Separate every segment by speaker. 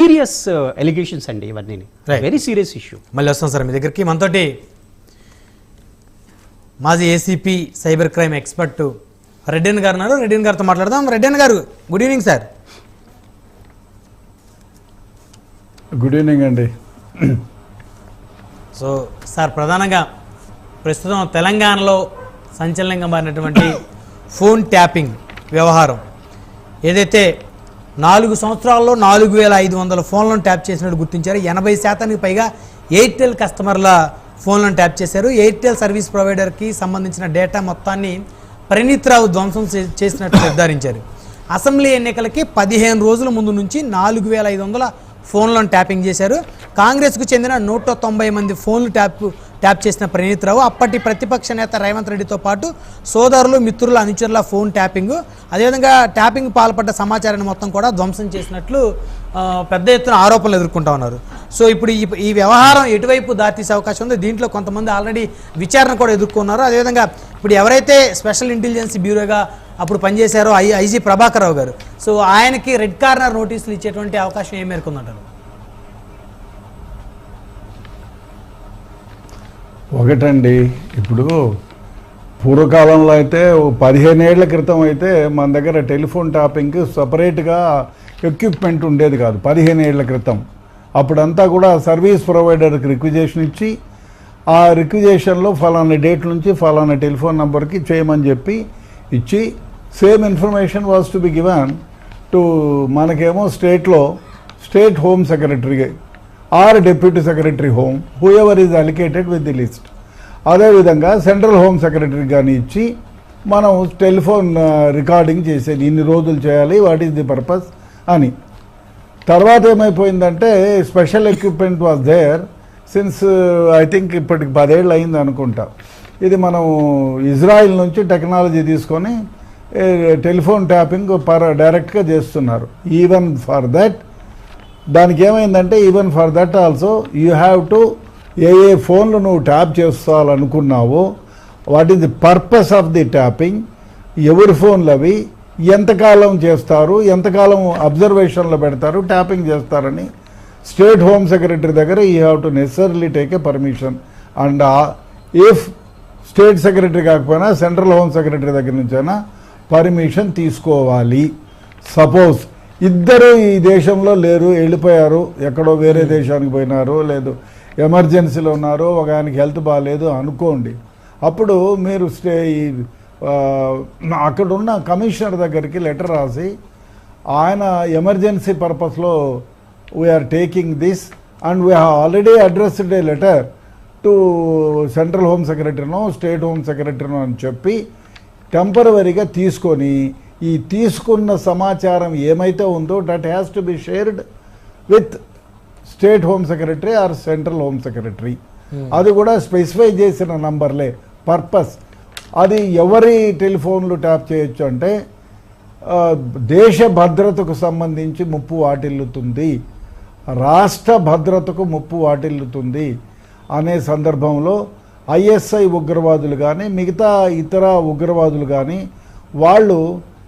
Speaker 1: Serious allegations అండి ఇవన్నీ. Very serious issue
Speaker 2: మళ్ళీ వస్తాం సార్ మీ దగ్గరికి. మనతోటి మాజీ ACP cyber crime expert Reddan గారు ఉన్నారు. రెడ్డన్ గారితో మాట్లాడదాం. రెడ్డన్ గారు good evening sir
Speaker 3: good evening అండి.
Speaker 2: సో సార్ ప్రధానంగా ప్రస్తుతం తెలంగాణలో సంచలనంగా మారినటువంటి ఫోన్ ట్యాపింగ్ వ్యవహారం ఏదైతే నాలుగు సంవత్సరాల్లో నాలుగు వేల ఐదు వందల ఫోన్లను ట్యాప్ చేసినట్టు గుర్తించారు. ఎనభై శాతానికి పైగా ఎయిర్టెల్ కస్టమర్ల ఫోన్లను ట్యాప్ చేశారు. ఎయిర్టెల్ సర్వీస్ ప్రొవైడర్కి సంబంధించిన డేటా మొత్తాన్ని ప్రణీత్ రావు ధ్వంసం చే- చేసినట్టు నిర్ధారించారు. అసెంబ్లీ ఎన్నికలకి పదిహేను రోజుల ముందు నుంచి నాలుగు వేల ఐదు వందల ఫోన్లను ట్యాపింగ్ చేశారు. కాంగ్రెస్కు చెందిన నూట తొంభై మంది ఫోన్లు ట్యాప్ ట్యాప్ చేసిన ప్రణీత్ రావు. అప్పటి ప్రతిపక్ష నేత రేవంత్ రెడ్డితో పాటు సోదరులు మిత్రుల అనుచరుల ఫోన్ ట్యాపింగ్. అదేవిధంగా ట్యాపింగ్ పాల్పడ్డ సమాచారాన్ని మొత్తం కూడా ధ్వంసం చేసినట్లు పెద్ద ఎత్తున ఆరోపణలు ఎదుర్కొంటా ఉన్నారు. సో ఇప్పుడు ఈ వ్యవహారం ఎటువైపు దారితీసే అవకాశం ఉంది? దీంట్లో కొంతమంది ఆల్రెడీ విచారణ కూడా ఎదుర్కొన్నారు. అదేవిధంగా ఇప్పుడు ఎవరైతే స్పెషల్ ఇంటెలిజెన్స్ బ్యూరోగా అప్పుడు పనిచేశారో ఐ ఐజీ ప్రభాకర్ రావు గారు. సో ఆయనకి రెడ్ కార్నర్ నోటీసులు ఇచ్చేటువంటి అవకాశం ఏ మేరకు ఉందంటారు?
Speaker 3: ఒకటండి. ఇప్పుడు పూర్వకాలంలో అయితే ఓ పదిహేను ఏళ్ళ క్రితం అయితే మన దగ్గర టెలిఫోన్ టాపింగ్ సపరేట్గా ఎక్విప్మెంట్ ఉండేది కాదు పదిహేను ఏళ్ళ క్రితం. అప్పుడంతా కూడా సర్వీస్ ప్రొవైడర్కి రిక్విజేషన్ ఇచ్చి ఆ రిక్విజేషన్లో ఫలానా డేట్ నుంచి ఫలానా టెలిఫోన్ నెంబర్కి చేయమని చెప్పి ఇచ్చి same information was to be given to మనకేమో స్టేట్లో state home secretary or deputy secretary home whoever is allocated with the list అదేవిధంగా సెంట్రల్ హోమ్ సెక్రటరీ కానీ ఇచ్చి మనం టెలిఫోన్ రికార్డింగ్ చేసేది ఇన్ని రోజులు చేయాలి వాట్ ఈస్ ది పర్పస్ అని. తర్వాత ఏమైపోయిందంటే special equipment was there since I think ఇప్పటికి పదేళ్ళు అయింది అనుకుంటా. ఇది మనం ఇజ్రాయిల్ నుంచి టెక్నాలజీ తీసుకొని టెలిఫోన్ ట్యాపింగ్ పర్ డైరెక్ట్గా చేస్తున్నారు. ఈవెన్ ఫర్ దట్ దానికి ఏమైందంటే even for that also you have to a a ఫోన్లు నువ్వు tap చేసుకోవాలనుకున్నావో what is the purpose of the tapping ఎవరి ఫోన్లు అవి ఎంతకాలం చేస్తారు ఎంతకాలం అబ్జర్వేషన్లో పెడతారు ట్యాపింగ్ చేస్తారని స్టేట్ హోమ్ సెక్రటరీ దగ్గర you have to necessary take a permission and if state secretary కాకపోయినా సెంట్రల్ హోమ్ సెక్రటరీ దగ్గర నుంచైనా పర్మిషన్ తీసుకోవాలి. సపోజ్ ఇద్దరు ఈ దేశంలో లేరు వెళ్ళిపోయారు. ఎక్కడో వేరే దేశానికి పోయినారు లేదు. ఎమర్జెన్సీలో ఉన్నారు ఒక ఆయనకి హెల్త్ బాగాలేదు అనుకోండి. అప్పుడు మీరు స్టే ఈ, అక్కడున్న కమిషనర్ దగ్గరికి లెటర్ రాసి ఆయన ఎమర్జెన్సీ పర్పస్లో we are taking this and we have already addressed a letter to central home సెక్రటరీనో state home సెక్రటరీనో అని చెప్పి టెంపరవరీగా తీసుకొని ఈ తీసుకున్న సమాచారం ఏమైతే ఉందో that has to be shared with state home secretary or central home secretary అది కూడా స్పెసిఫై చేసిన నంబర్లే పర్పస్ అది ఎవరి టెలిఫోన్లు ట్యాప్ చేయొచ్చు అంటే దేశ భద్రతకు సంబంధించి ముప్పు వాటిల్లుతుంది రాష్ట్ర భద్రతకు ముప్పు వాటిల్లుతుంది అనే సందర్భంలో ఐఎస్ఐ ఉగ్రవాదులు కానీ మిగతా ఇతర ఉగ్రవాదులు కానీ వాళ్ళు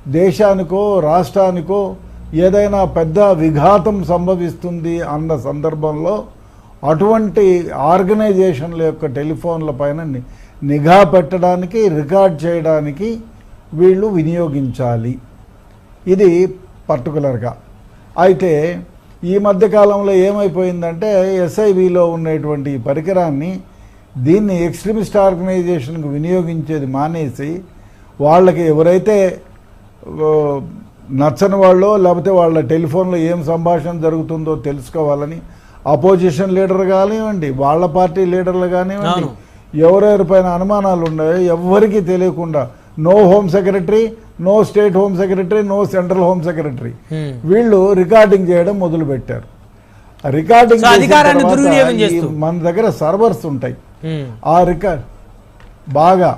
Speaker 3: దేశానికో రాష్ట్రానికో ఏదైనా పెద్ద విఘాతం సంభవిస్తుంది అన్న సందర్భంలో అటువంటి ఆర్గనైజేషన్ల యొక్క టెలిఫోన్ల పైన ని- నిఘా పెట్టడానికి రికార్డ్ చేయడానికి వీళ్ళు వినియోగించాలి. ఇది పర్టికులర్గా. అయితే ఈ మధ్యకాలంలో ఏమైపోయిందంటే ఎస్ఐవిలో ఉన్నటువంటి ఈ పరికరాన్ని దీన్ని ఎక్స్ట్రీమిస్ట్ ఆర్గనైజేషన్కు వినియోగించేది మానేసి వాళ్ళకి ఎవరైతే నచ్చని వాళ్ళో లేకపోతే వాళ్ళ టెలిఫోన్లో ఏం సంభాషణ జరుగుతుందో తెలుసుకోవాలని అపోజిషన్ లీడర్ కానివ్వండి వాళ్ళ పార్టీ లీడర్లు కానివ్వండి. ఎవరెవరి పైన అనుమానాలు ఉన్నాయో ఎవ్వరికీ తెలియకుండా no home secretary no state home secretary no central home secretary. వీళ్ళు రికార్డింగ్ చేయడం మొదలు పెట్టారు రికార్డింగ్. మన దగ్గర సర్వర్స్ ఉంటాయి ఆ రికార్డ్ బాగా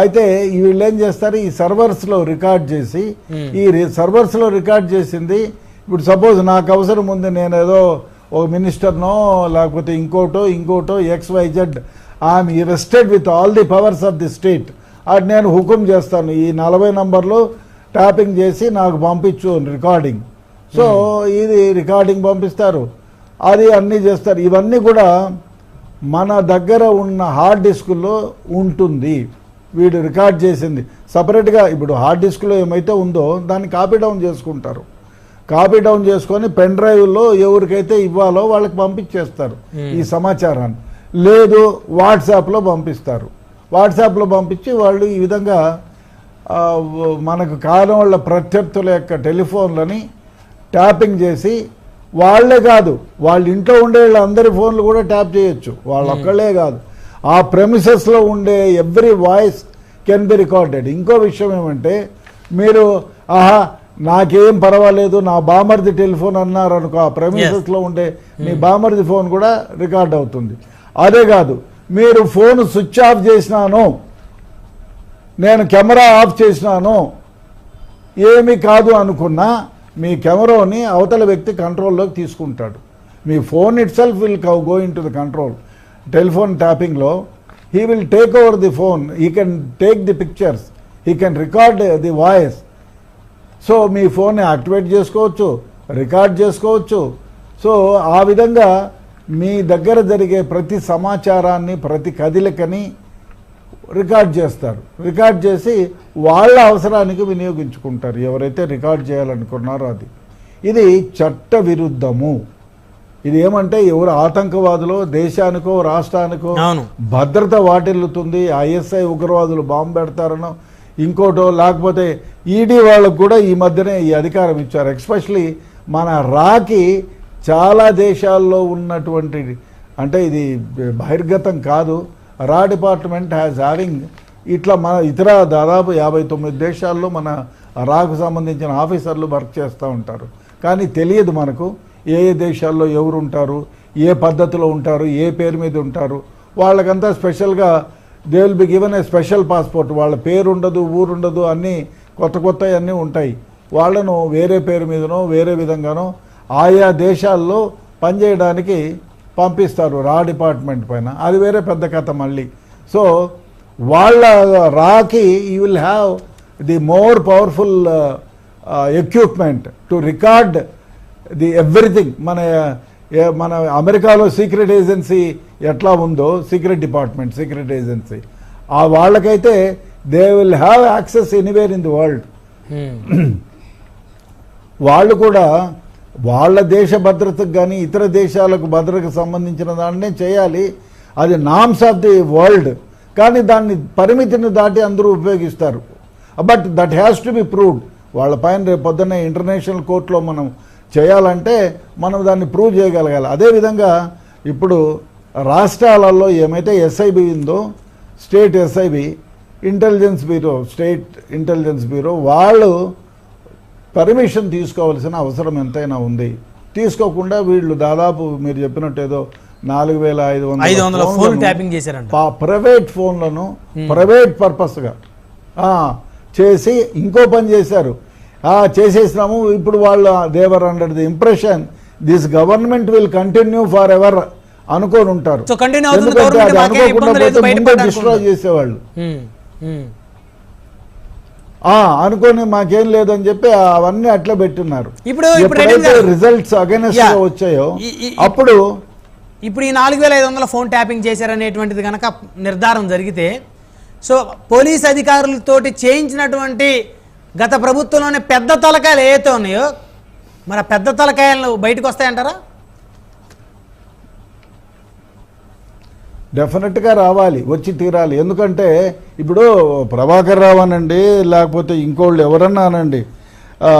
Speaker 3: అయితే ఈ వీళ్ళు ఏం చేస్తారు? ఈ సర్వర్స్లో రికార్డ్ చేసి
Speaker 2: Hmm.
Speaker 3: ఈ సర్వర్స్లో రికార్డ్ చేసింది. ఇప్పుడు సపోజ్ నాకు అవసరం ఉంది నేను ఏదో ఒక మినిస్టర్నో లేకపోతే ఇంకోటో ఇంకోటో X Y Z I M invested with all the powers of the state అది నేను హుకుం చేస్తాను. ఈ నలభై నంబర్లు ట్యాపింగ్ చేసి నాకు పంపించు రికార్డింగ్ సో ఇది రికార్డింగ్ పంపిస్తారు. అది అన్నీ చేస్తారు. ఇవన్నీ కూడా మన దగ్గర ఉన్న హార్డ్ డిస్కుల్లో ఉంటుంది. వీడు రికార్డ్ చేసింది. సపరేట్గా ఇప్పుడు హార్డ్ డిస్క్లో ఏమైతే ఉందో దాన్ని కాపీ డౌన్ చేసుకుంటారు. కాపీ డౌన్ చేసుకొని పెన్ డ్రైవ్లో ఎవరికైతే ఇవ్వాలో వాళ్ళకి పంపించేస్తారు ఈ సమాచారాన్ని. లేదు వాట్సాప్లో పంపిస్తారు. వాట్సాప్లో పంపించి వాళ్ళు ఈ విధంగా మనకు కాలం వాళ్ళ ప్రత్యర్థుల యొక్క టెలిఫోన్లని ట్యాపింగ్ చేసి వాళ్ళే కాదు వాళ్ళ ఇంట్లో ఉండే వాళ్ళందరి ఫోన్లు కూడా ట్యాప్ చేయొచ్చు. వాళ్ళు ఒక్కళ్ళే కాదు. ఆ ప్రెమిసెస్లో ఉండే every voice can be recorded ఇంకో విషయం ఏమంటే మీరు ఆహా నాకేం పర్వాలేదు నా బామర్ది టెలిఫోన్ అన్నారు అనుకో ఆ ప్రెమిసెస్లో ఉండే మీ బామర్ది ఫోన్ కూడా రికార్డ్ అవుతుంది. అదే కాదు మీరు ఫోన్ స్విచ్ ఆఫ్ చేసినాను నేను కెమెరా ఆఫ్ చేసినాను ఏమి కాదు అనుకున్నా మీ కెమెరాని అవతల వ్యక్తి కంట్రోల్లోకి తీసుకుంటాడు. మీ phone itself will go into the control telephone ట్యాపింగ్లో he will take over the phone he can take the pictures he can record the voice so మీ ఫోన్ని యాక్టివేట్ చేసుకోవచ్చు రికార్డ్ చేసుకోవచ్చు. సో ఆ విధంగా మీ దగ్గర జరిగే ప్రతి సమాచారాన్ని ప్రతి కదిలికని రికార్డ్ చేస్తారు. రికార్డ్ చేసి వాళ్ళ అవసరానికి వినియోగించుకుంటారు. ఎవరైతే రికార్డ్ చేయాలనుకున్నారో అది. ఇది చట్ట విరుద్ధము. ఇది ఏమంటే ఎవరు ఆతంకవాదులో దేశానికో రాష్ట్రానికో. భద్రత వాటిల్లుతుంది. ఐఎస్ఐ ఉగ్రవాదులు బాంబు పెడతారనో ఇంకోటో లేకపోతే ఈడీ వాళ్ళకు కూడా ఈ మధ్యనే ఈ అధికారం ఇచ్చారు. ఎక్స్పెషలీ మన రాకి చాలా దేశాల్లో ఉన్నటువంటి అంటే ఇది బహిర్గతం కాదు. రా డిపార్ట్మెంట్ హ్యాస్ హ్యావింగ్ ఇట్లా మన ఇతర దాదాపు యాభై తొమ్మిది దేశాల్లో మన రాకు సంబంధించిన ఆఫీసర్లు వర్క్ చేస్తూ ఉంటారు. కానీ తెలియదు మనకు ఏ ఏ దేశాల్లో ఎవరు ఉంటారు ఏ పద్ధతిలో ఉంటారు ఏ పేరు మీద ఉంటారు. వాళ్ళకంతా స్పెషల్గా they will be given a special passport. వాళ్ళ పేరు ఉండదు ఊరుండదు అన్నీ కొత్త కొత్త అన్నీ ఉంటాయి. వాళ్ళను వేరే పేరు మీదనో వేరే విధంగానో ఆయా దేశాల్లో పనిచేయడానికి పంపిస్తారు రా డిపార్ట్మెంట్ పైన. అది వేరే పెద్ద కథ మళ్ళీ. సో వాళ్ళ రాకి you will have the more powerful equipment to record the everything మన మన అమెరికాలో సీక్రెట్ ఏజెన్సీ ఎట్లా ఉందో సీక్రెట్ డిపార్ట్మెంట్ సీక్రెట్ ఏజెన్సీ ఆ వాళ్ళకైతే they will have access anywhere in the world. వాళ్ళు కూడా వాళ్ళ దేశ భద్రతకు కానీ ఇతర దేశాలకు భద్రతకు సంబంధించిన దాన్నే చేయాలి. అది నామ్స్ ఆఫ్ ది వరల్డ్. కానీ దాన్ని పరిమితిని దాటి అందరూ ఉపయోగిస్తారు. But that has to be proved. వాళ్ళ పైన రేపు పొద్దున్న ఇంటర్నేషనల్ కోర్టులో మనం చేయాలంటే మనం దాన్ని ప్రూవ్ చేయగలగాలి. అదేవిధంగా ఇప్పుడు రాష్ట్రాలలో ఏమైతే ఎస్ఐబి ఉందో state SIB intelligence bureau state intelligence bureau వాళ్ళు పర్మిషన్ తీసుకోవాల్సిన అవసరం ఎంతైనా ఉంది. తీసుకోకుండా వీళ్ళు దాదాపు మీరు చెప్పినట్టు ఏదో నాలుగు వేల ఐదు
Speaker 2: వందల ఫోన్ ట్యాపింగ్ చేశారంట.
Speaker 3: ప్రైవేట్ ఫోన్లను ప్రైవేట్ పర్పస్గా చేసి ఇంకో పని చేశారు. చేసేసినాము. ఇప్పుడు వాళ్ళు they're under the impression this government will continue forever అనుకొని ఉంటారు
Speaker 2: అవుతుంది.
Speaker 3: ఎందుకంటే అనుకొని మాకేం లేదని చెప్పి అవన్నీ అట్లా పెట్టున్నారు
Speaker 2: ఇప్పుడు
Speaker 3: రిజల్ట్స్ అగెనెస్ట్
Speaker 2: Yeah.
Speaker 3: వచ్చాయో అప్పుడు
Speaker 2: ఇప్పుడు ఈ నాలుగు వేల ఐదు వందల ఫోన్ ట్యాపింగ్ చేశారనేటువంటిది కనుక నిర్ధారణ జరిగితే సో పోలీస్ అధికారులతోటి చేయించినటువంటి గత ప్రభుత్వంలోనే పెద్ద తలకాయలు ఏవైతే ఉన్నాయో మరి పెద్ద తలకాయలు బయటకు వస్తాయంటారా
Speaker 3: డెఫినెట్గా రావాలి వచ్చి తీరాలి. ఎందుకంటే ఇప్పుడు ప్రభాకర్ రావు అనండి లేకపోతే ఇంకోళ్ళు ఎవరన్నా అనండి ఆ,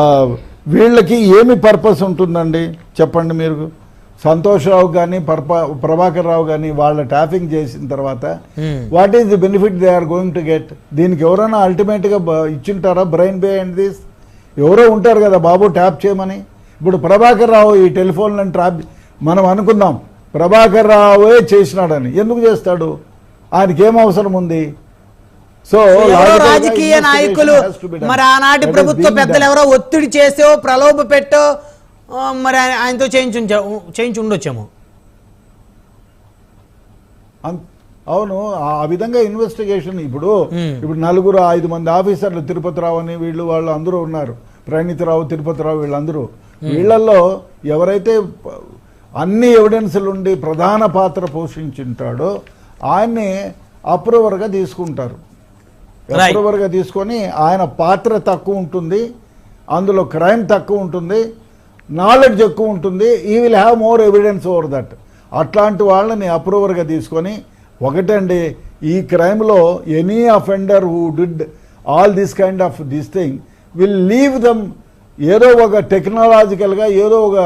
Speaker 3: వీళ్ళకి ఏమి పర్పస్ ఉంటుందండి? చెప్పండి మీరు. సంతోష్ రావు కానీ పర్ప ప్రభాకర్ రావు కానీ వాళ్ళ ట్యాపింగ్ చేసిన తర్వాత
Speaker 2: Hmm.
Speaker 3: What is the benefit they are going to get? దీనికి ఎవరైనా అల్టిమేట్గా ఇచ్చింటారా? Brain behind this? ఎవరో ఉంటారు కదా బాబు ట్యాప్ చేయమని. ఇప్పుడు ప్రభాకర్ రావు ఈ టెలిఫోన్లను ట్యాప్ మనం అనుకుందాం. ప్రభాకర్ రావే చేసినాడని. ఎందుకు చేస్తాడు? ఆయనకి ఏం అవసరం ఉంది? సో
Speaker 2: రాజకీయ నాయకులు మరి ఆనాటి ప్రభుత్వ పెద్దలు ఎవరో ఒత్తిడి చేసో ప్రలోభ పెట్టో మరి ఆయన- ఆయనతో చేయించు చేయించి ఉండొచ్చేమో.
Speaker 3: అవును ఆ విధంగా ఇన్వెస్టిగేషన్ ఇప్పుడు. ఇప్పుడు నలుగురు ఐదు మంది ఆఫీసర్లు తిరుపతి రావు అని వీళ్ళు వాళ్ళు అందరూ ఉన్నారు. ప్రణీతరావు తిరుపతి రావు వీళ్ళందరూ వీళ్ళల్లో ఎవరైతే అన్ని ఎవిడెన్స్లు ఉండి ప్రధాన పాత్ర పోషించుంటాడో ఆయన్ని అప్రూవర్గా తీసుకుంటారు. అప్రూవర్గా తీసుకొని ఆయన పాత్ర తక్కువ ఉంటుంది అందులో క్రైమ్ తక్కువ ఉంటుంది నాలెడ్జ్ ఎక్కువ ఉంటుంది he will have more evidence over that అట్లాంటి వాళ్ళని అప్రూవర్గా తీసుకొని ఒకటండి ఈ క్రైమ్లో any offender who did all this kind of this thing will leave them ఏదో ఒక టెక్నాలజికల్గా ఏదో ఒక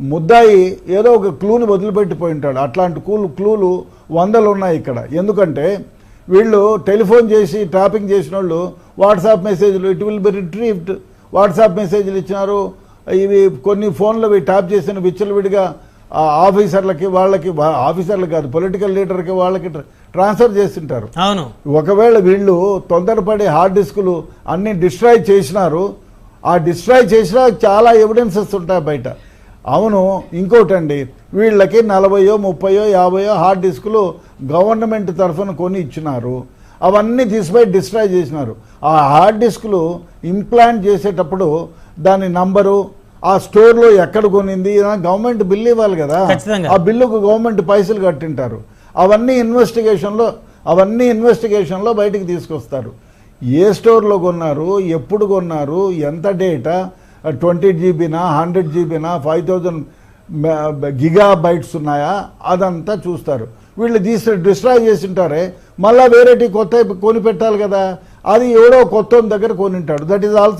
Speaker 3: ముద్దాయి ఏదో ఒక క్లూని వదిలిపెట్టిపోయి ఉంటాడు అట్లాంటి క్లూలు క్లూలు వందలు ఉన్నాయి ఇక్కడ. ఎందుకంటే వీళ్ళు టెలిఫోన్ చేసి ట్యాపింగ్ చేసిన వాళ్ళు వాట్సాప్ మెసేజ్లు it will be retrieved. WhatsApp మెసేజ్లు ఇచ్చినారు. ఇవి కొన్ని ఫోన్లు ఇవి ట్యాప్ చేసిన విచ్చలవిడిగా ఆ ఆఫీసర్లకి వాళ్ళకి ఆఫీసర్లు కాదు పొలిటికల్ లీడర్కి వాళ్ళకి ట్ర- ట్రాన్స్ఫర్ చేస్తుంటారు.
Speaker 2: అవును.
Speaker 3: ఒకవేళ వీళ్ళు తొందరపడి హార్డ్ డిస్కులు అన్ని డిస్ట్రాయ్ చేసినారు ఆ డిస్ట్రాయ్ చేసినా చాలా ఎవిడెన్సెస్ ఉంటాయి బయట. అవును ఇంకోటండి. వీళ్ళకి నలభయో ముప్పయో యాభయో హార్డ్ డిస్కులు గవర్నమెంట్ తరఫున కొని ఇచ్చినారు. అవన్నీ తీసిపోయి డిస్ట్రాయ్ చేసినారు. ఆ హార్డ్ డిస్కులు ఇంప్లాంట్ చేసేటప్పుడు దాని నంబరు ఆ స్టోర్లో ఎక్కడ కొనింది గవర్నమెంట్ బిల్ ఇవ్వాలి కదా. ఆ బిల్లుకు గవర్నమెంట్ పైసలు కట్టింటారు. అవన్నీ ఇన్వెస్టిగేషన్లో అవన్నీ ఇన్వెస్టిగేషన్లో బయటికి తీసుకొస్తారు. ఏ స్టోర్లో కొన్నారు ఎప్పుడు కొన్నారు ఎంత డేటా ట్వంటీ జీబీనా హండ్రెడ్ జీబీనా ఫైవ్ థౌజండ్ గిగా బైట్స్ ఉన్నాయా? అదంతా చూస్తారు. వీళ్ళు తీసి డిస్ట్రాయ్ చేసి ఉంటారే మళ్ళీ వేరేటి కొత్త కొని పెట్టాలి కదా. అది ఎవడో కొత్త దగ్గర కొనింటాడు. That is also